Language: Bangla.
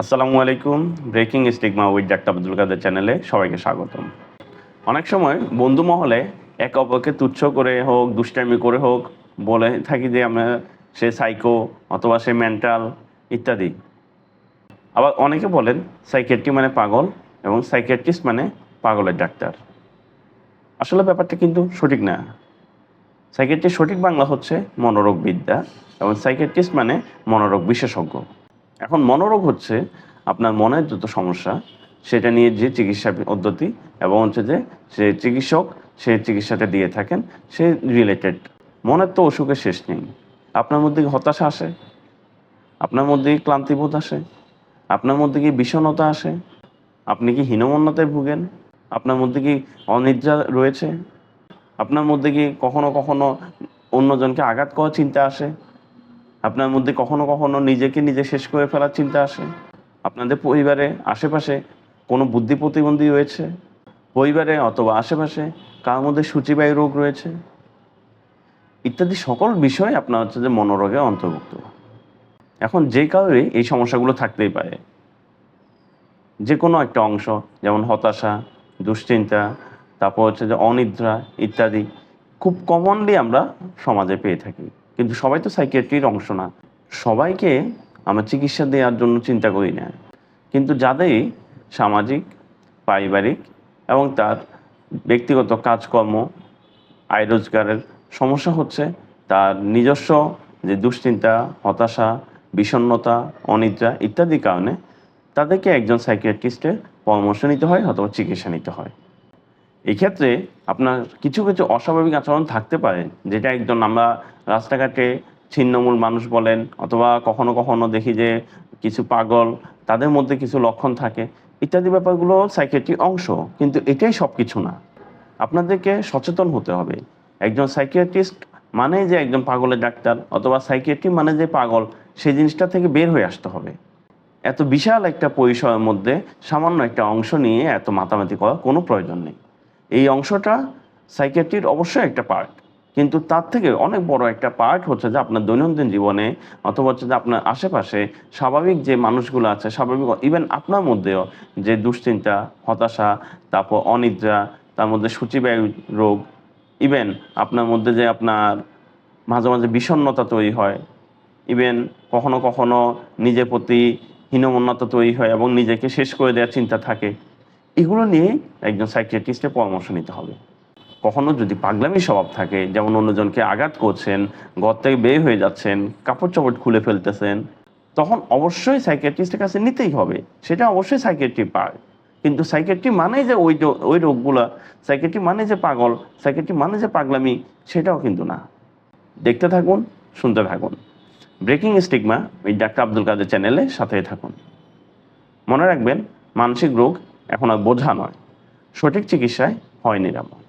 আসসালামু আলাইকুম breaking stigma with doctor Abdul Kader চ্যানেলে সবাইকে স্বাগতম। অনেক সময় বন্ধু মহলে একে অপরকে তুচ্ছ করে হোক, দুষ্টামি করে হোক, বলে থাকি যে আমরা সে সাইকো অথবা সে মেন্টাল ইত্যাদি। আবার অনেকে বলেন সাইকেট্রি মানে পাগল এবং সাইকেট্রিস্ট মানে পাগলের ডাক্তার। আসলে ব্যাপারটা কিন্তু সঠিক না। সাইকেট্রির সঠিক বাংলা হচ্ছে মনোরোগ বিদ্যা এবং সাইকেট্রিস্ট মানে মনোরোগ বিশেষজ্ঞ। এখন মনোরোগ হচ্ছে, আপনার মনের যত সমস্যা, সেটা নিয়ে যে চিকিৎসা পদ্ধতি এবং হচ্ছে যে সে চিকিৎসক সে চিকিৎসাটা দিয়ে থাকেন, সে রিলেটেড মনের তো অসুখের শেষ নেই। আপনার মধ্যে হতাশা আসে? আপনার মধ্যে কি ক্লান্তিবোধ আসে? আপনার মধ্যে কি বিষণ্ণতা আসে? আপনি কি হীনমন্যতায় ভুগেন? আপনার মধ্যে কি অনিদ্রা রয়েছে? আপনার মধ্যে কি কখনো কখনো অন্যজনকে আঘাত করার চিন্তা আসে? আপনার মধ্যে কখনো কখনো নিজেকে নিজে শেষ করে ফেলার চিন্তা আসে। আপনাদের পরিবারে, আশেপাশে কোনো বুদ্ধি প্রতিবন্ধী রয়েছে? পরিবারে অথবা আশেপাশে কার মধ্যে সূচিবায়ু রোগ রয়েছে? ইত্যাদি সকল বিষয় আপনার হচ্ছে যে মনোরোগে অন্তর্ভুক্ত। এখন যে কারণে এই সমস্যাগুলো থাকতেই পারে। যে কোনো একটা অংশ, যেমন হতাশা, দুশ্চিন্তা, তারপর হচ্ছে যে অনিদ্রা ইত্যাদি, খুব কমনলি আমরা সমাজে পেয়ে থাকি। কিন্তু সবাই তো সাইকিয়াট্রির অংশ না। সবাইকে আমরা চিকিৎসা দেওয়ার জন্য চিন্তা করি না। কিন্তু যাদের সামাজিক, পারিবারিক এবং তার ব্যক্তিগত কাজকর্ম, আয় রোজগারের সমস্যা হচ্ছে, তার নিজস্ব যে দুশ্চিন্তা, হতাশা, বিষণ্ণতা, অনিদ্রা ইত্যাদি কারণে তাদেরকে একজন সাইকিয়াট্রিস্টের পরামর্শ নিতে হয় অথবা চিকিৎসা নিতে হয়। এই ক্ষেত্রে আপনার কিছু কিছু অস্বাভাবিক আচরণ থাকতে পারে, যেটা একজন আমরা রাস্তাঘাটে ছিন্নমূল মানুষ বলেন অথবা কখনো কখনো দেখি যে কিছু পাগল, তাদের মধ্যে কিছু লক্ষণ থাকে, ইত্যাদি ব্যাপারগুলো সাইকিয়াট্রির অংশ, কিন্তু এটাই সব কিছু না। আপনাদেরকে সচেতন হতে হবে। একজন সাইকিয়াট্রিস্ট মানে যে একজন পাগলের ডাক্তার অথবা সাইকিয়াট্রি মানে যে পাগল, সেই জিনিসটা থেকে বের হয়ে আসতে হবে। এত বিশাল একটা পরিসরের মধ্যে সামান্য একটা অংশ নিয়ে এত মাতামাতি করার কোনো প্রয়োজন নেই। এই অংশটা সাইকিয়াট্রির অবশ্যই একটা পার্ট কিন্তু তার থেকে অনেক বড় একটা পার্ট হচ্ছে যে আপনার দৈনন্দিন জীবনে অথবা হচ্ছে যে আপনার আশেপাশে স্বাভাবিক যে মানুষগুলো আছে, স্বাভাবিক ইভেন আপনার মধ্যেও যে দুশ্চিন্তা, হতাশা, তারপর অনিদ্রা, তার মধ্যে সূচিবায়ু রোগ ইভেন আপনার মধ্যে যে আপনার মাঝে মাঝে বিষণ্ণতা তৈরি হয় ইভেন কখনো কখনো নিজের প্রতি হীনমন্যতা তৈরি হয় এবং নিজেকে শেষ করে দেওয়ার চিন্তা থাকে। এগুলো নিয়ে একজন সাইকিয়াট্রিস্টের পরামর্শ নিতে হবে। কখনো যদি পাগলামি স্বভাব থাকে, যেমন অন্যজনকে আঘাত করছেন, ঘর থেকে বের হয়ে যাচ্ছেন কাপড় চোপড় খুলে ফেলতেছেন, তখন অবশ্যই সাইকিয়াট্রিস্টের কাছে নিতেই হবে। সেটা অবশ্যই সাইকিয়াট্রি পায়। কিন্তু সাইকিয়াট্রি মানে যে ওই ওই রোগগুলা সাইকিয়াট্রি মানে যে পাগল সাইকিয়াট্রি মানে যে পাগলামি, সেটাও কিন্তু না। দেখতে থাকুন, শুনতে থাকুন। ব্রেকিং স্টিগমা ওই ডাক্তার আব্দুল কাদের চ্যানেলে সাথে থাকুন। মনে রাখবেন, মানসিক রোগ এখন আর বোঝা নয়। সঠিক চিকিৎসায় হয় নিরাময়।